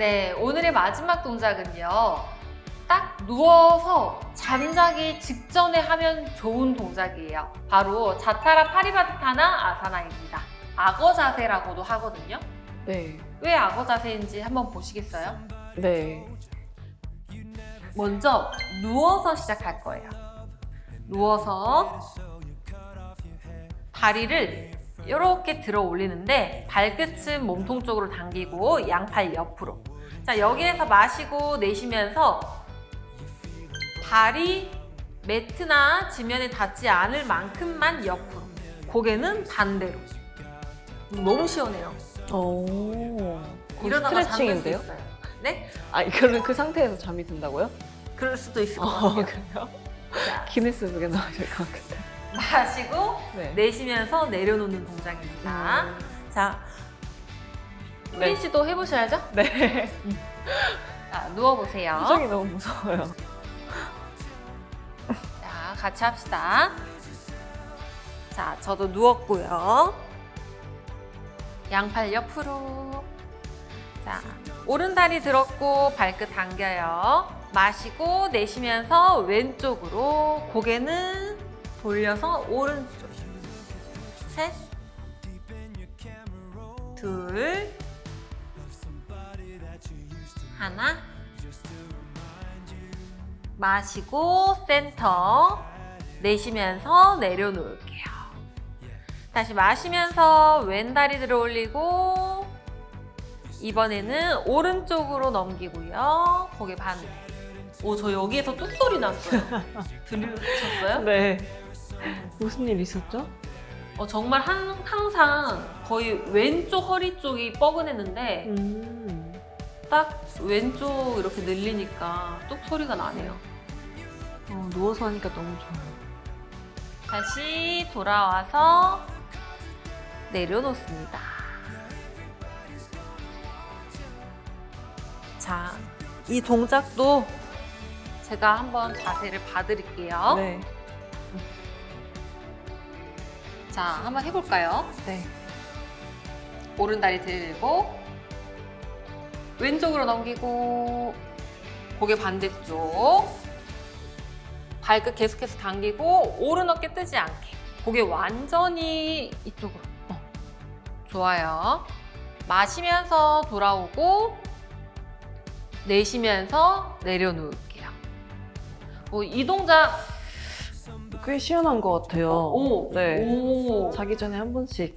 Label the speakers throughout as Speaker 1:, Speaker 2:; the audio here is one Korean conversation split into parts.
Speaker 1: 네, 오늘의 마지막 동작은요. 딱 누워서 잠자기 직전에 하면 좋은 동작이에요. 바로 자타라 파리바타나 아사나입니다. 악어 자세라고도 하거든요.
Speaker 2: 네.
Speaker 1: 왜 악어 자세인지 한번 보시겠어요?
Speaker 2: 네.
Speaker 1: 먼저 누워서 시작할 거예요. 누워서 다리를 이렇게 들어 올리는데 발끝은 몸통 쪽으로 당기고 양팔 옆으로. 자, 여기에서 마시고 내쉬면서 발이 매트나 지면에 닿지 않을 만큼만 옆으로. 고개는 반대로. 너무 시원해요.
Speaker 2: 오.
Speaker 1: 이러다가
Speaker 2: 스트레칭인데요?
Speaker 1: 있어요. 네?
Speaker 2: 아, 이거는 그 상태에서 잠이 든다고요?
Speaker 1: 그럴 수도 있을 것
Speaker 2: 어,
Speaker 1: 같아요.
Speaker 2: 그래요?
Speaker 1: 자,
Speaker 2: 기네스북에 나와야 될 것 같은데.
Speaker 1: 마시고
Speaker 2: 네.
Speaker 1: 내쉬면서 내려놓는 동작입니다.
Speaker 2: 음.
Speaker 1: 자,
Speaker 2: 네.
Speaker 1: 혜린 씨도 해보셔야죠.
Speaker 2: 네.
Speaker 1: 자, 누워보세요.
Speaker 2: 표정이 너무 무서워요.
Speaker 1: 자, 같이 합시다. 자, 저도 누웠고요. 양팔 옆으로. 자, 오른 다리 들었고 발끝 당겨요. 마시고 내쉬면서 왼쪽으로 고개는 돌려서 오른쪽. 셋. 둘. 하나. 마시고 센터 내쉬면서 내려놓을게요. 다시 마시면서 왼다리 들어 올리고 이번에는 오른쪽으로 넘기고요. 고개 반대. 오, 저 여기에서 뚝소리 났어요. 들으셨어요?
Speaker 2: 네. 무슨 일 있었죠?
Speaker 1: 어, 정말 한, 항상 거의 왼쪽 허리 쪽이 뻐근했는데
Speaker 2: 음.
Speaker 1: 딱 왼쪽 이렇게 늘리니까 뚝 소리가 나네요.
Speaker 2: 어, 누워서 하니까 너무 좋아요.
Speaker 1: 다시 돌아와서 내려놓습니다. 자, 이 동작도 제가 한번 자세를 봐드릴게요.
Speaker 2: 네.
Speaker 1: 자, 한번 해볼까요?
Speaker 2: 네.
Speaker 1: 오른 다리 들고 왼쪽으로 넘기고 고개 반대쪽 발끝 계속해서 당기고 오른 어깨 뜨지 않게 고개 완전히 이쪽으로 어. 좋아요 마시면서 돌아오고 내쉬면서 내려놓을게요 어, 이 동작
Speaker 2: 꽤 시원한 것 같아요.
Speaker 1: 오,
Speaker 2: 네.
Speaker 1: 오,
Speaker 2: 자기 전에 한 번씩.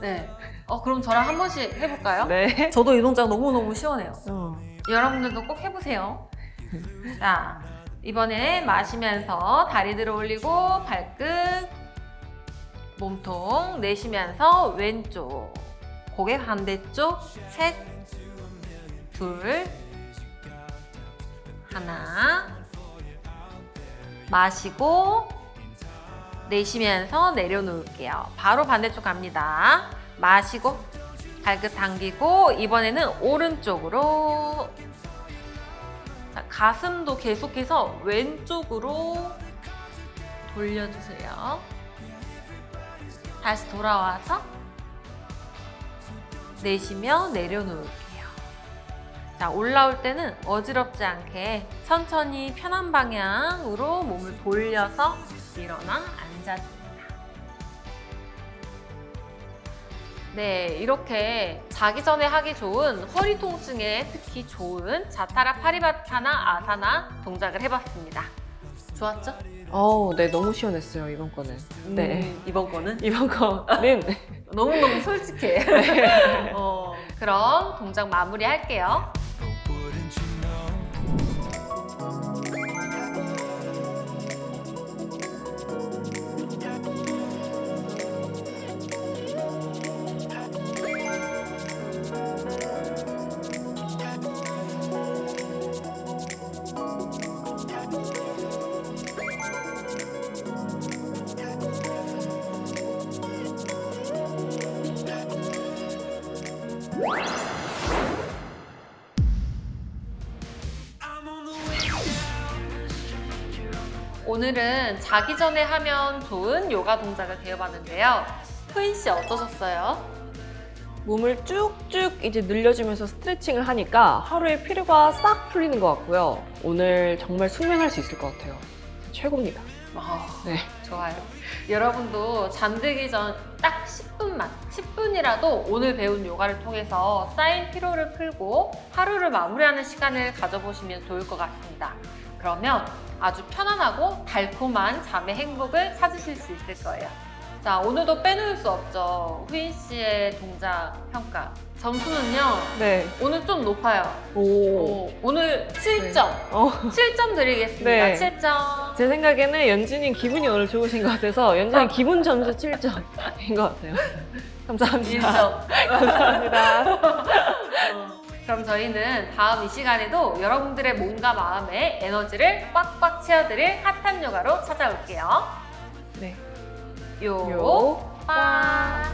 Speaker 1: 네. 어, 그럼 저랑 한 번씩 해볼까요?
Speaker 2: 네.
Speaker 1: 저도 이 동작 너무너무 시원해요.
Speaker 2: 어.
Speaker 1: 여러분들도 꼭 해보세요. 자, 이번에 마시면서 다리 들어 올리고 발끝, 몸통 내쉬면서 왼쪽, 고개 반대쪽, 셋, 둘, 하나, 마시고 내쉬면서 내려놓을게요. 바로 반대쪽 갑니다. 마시고 발끝 당기고 이번에는 오른쪽으로 자, 가슴도 계속해서 왼쪽으로 돌려주세요. 다시 돌아와서 내쉬며 내려놓을게요. 자, 올라올 때는 어지럽지 않게 천천히 편한 방향으로 몸을 돌려서 일어나 앉아줍니다. 네, 이렇게 자기 전에 하기 좋은 허리 통증에 특히 좋은 자타라 파리바타나 아사나 동작을 해봤습니다. 좋았죠?
Speaker 2: 어우, 네, 너무 시원했어요, 이번 거는. 네.
Speaker 1: 음, 이번 거는
Speaker 2: 이번 거는
Speaker 1: 너무너무 솔직해. 어, 그럼 동작 마무리 할게요. 오늘은 자기 전에 하면 좋은 요가 동작을 배워봤는데요. 토인 씨 어떠셨어요?
Speaker 2: 몸을 쭉쭉 이제 늘려주면서 스트레칭을 하니까 하루의 피로가 싹 풀리는 것 같고요. 오늘 정말 숙면할 수 있을 것 같아요. 최고입니다.
Speaker 1: 아,
Speaker 2: 네.
Speaker 1: 좋아요. 여러분도 잠들기 전 딱 10분만, 10분이라도 오늘 배운 요가를 통해서 쌓인 피로를 풀고 하루를 마무리하는 시간을 가져보시면 좋을 것 같습니다. 그러면 아주 편안하고 달콤한 잠의 행복을 찾으실 수 있을 거예요. 자, 오늘도 빼놓을 수 없죠. 후인 씨의 동작 평가. 점수는요,
Speaker 2: 네.
Speaker 1: 오늘 좀 높아요.
Speaker 2: 오.
Speaker 1: 오, 오늘 7점.
Speaker 2: 어,
Speaker 1: 7점 드리겠습니다.
Speaker 2: 네.
Speaker 1: 7점.
Speaker 2: 제 생각에는 연준님 기분이 오늘 좋으신 것 같아서 연준님 기분 점수 7점인 것 같아요. 감사합니다.
Speaker 1: 1점.
Speaker 2: 감사합니다.
Speaker 1: 그럼 저희는 다음 이 시간에도 여러분들의 몸과 마음에 에너지를 꽉꽉 채워드릴 핫한 요가로 찾아올게요.
Speaker 2: 네.
Speaker 1: 요,
Speaker 2: 요,
Speaker 1: 빠.